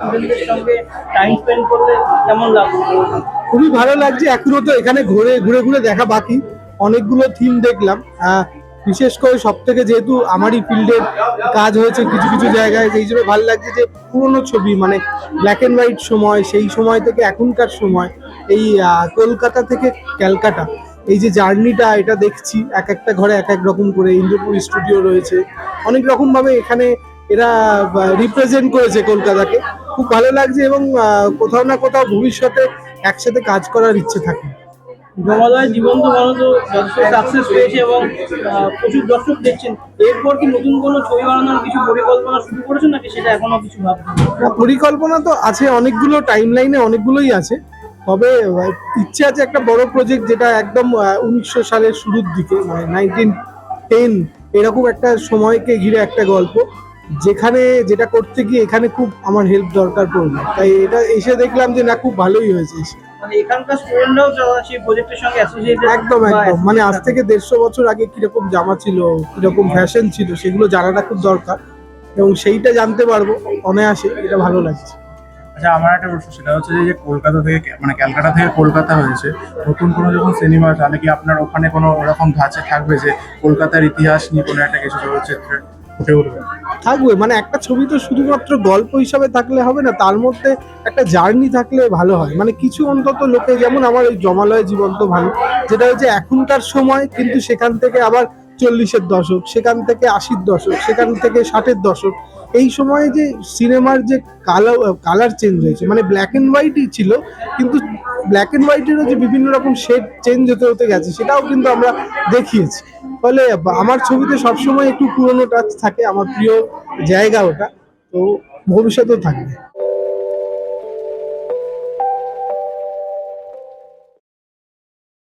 স্টুডেন্টদের সঙ্গে time spend করলে কেমন লাগবে খুবই ভালো লাগছে। এখনও তো এখানে ঘুরে ঘুরে ঘুরে দেখা বাকি। অনেকগুলো থিম দেখলাম। আহ, বিশেষ করে সব থেকে যেহেতু আমারই ফিল্ডের কাজ হয়েছে কিছু কিছু জায়গায় সেই হিসেবে ভালো লাগছে যে পুরোনো ছবি মানে ব্ল্যাক অ্যান্ড হোয়াইট সময় সেই সময় থেকে এখনকার সময় এই আহ, কলকাতা থেকে ক্যালকাটা এই যে জার্নিটা এটা দেখছি এক একটা ঘরে এক এক রকম করে। ইন্দ্রপুর স্টুডিও রয়েছে। অনেক রকম ভাবে এখানে এরা রিপ্রেজেন্ট করেছে কলকাতাকে। খুব ভালো লাগছে এবং কোথাও না কোথাও ভবিষ্যতে একসাথে কাজ করার ইচ্ছে থাকে। জমালয় জীবন্ত সাকসেস পেয়েছে এবং প্রচুর দর্শক দেখছেন। এরপর কি নতুন কোনো ছবি বানানোর কিছু পরিকল্পনা শুরু করেছেন নাকি সেটা এখনও কিছু ভাবছেন? পরিকল্পনা তো আছে অনেকগুলো টাইম লাইনে অনেকগুলোই আছে। তবে ইচ্ছে আছে একটা বড় প্রজেক্ট যেটা একদম উনিশশো সালের শুরুর দিকে মানে নাইনটিন টেন এরকম একটা সময়কে ঘিরে একটা গল্প। যেখানে যেটা করতে গিয়ে এখানে খুব আমার হেল্প দরকার পড়বে তাই এটা এসে দেখলাম যে না খুব ভালোই হয়েছে এসে। মানে এখানকার স্টুডেন্টরাও সেই প্রজেক্টের সঙ্গে অ্যাসোসিয়েটেড একদম একদম। মানে আজ থেকে দেড়শো বছর আগে কীরকম জামা ছিল কীরকম ফ্যাশন ছিল সেগুলো জানাটা খুব দরকার। এবং সেইটা জানতে পারব অনায়াসে এটা ভালো লাগছে। আচ্ছা আমার একটা প্রশ্ন সেটা হচ্ছে যে, যে কলকাতা থেকে মানে ক্যালকাটা থেকে কলকাতা হয়েছে নতুন কোনো যখন সিনেমা তাহলে কি আপনার ওখানে কোনো ওরকম ধাঁচে থাকবে যে কলকাতার ইতিহাস নিয়ে কোনো একটা কিছু চলচ্চিত্রে ফুটে উঠবে? থাকবে? মানে একটা ছবি তো শুধুমাত্র গল্প হিসাবে থাকলে হবে না, তার মধ্যে একটা জার্নি থাকলে ভালো হয়। মানে কিছু অন্তত লোকে, যেমন আমার ওই জমালয় জীবন্ত ভালো যেটা হচ্ছে এখনকার সময়, কিন্তু সেখান থেকে আবার চল্লিশের দশক, সেখান থেকে আশির দশক, সেখান থেকে ষাটের দশক, এই সময়ে যে সিনেমার যে কালার কালার চেঞ্জ হয়েছে মানে ব্ল্যাক অ্যান্ড হোয়াইটই ছিল, কিন্তু ব্ল্যাক অ্যান্ড হোয়াইটেরও যে বিভিন্ন রকম শেড চেঞ্জ হতে হতে গেছে, সেটাও কিন্তু আমরা দেখিয়েছি। ফলে আমার ছবিতে সবসময় একটু পুরোনো টাচ থাকে, আমার প্রিয় জায়গা ওটা, তো ভবিষ্যতেও থাকবে।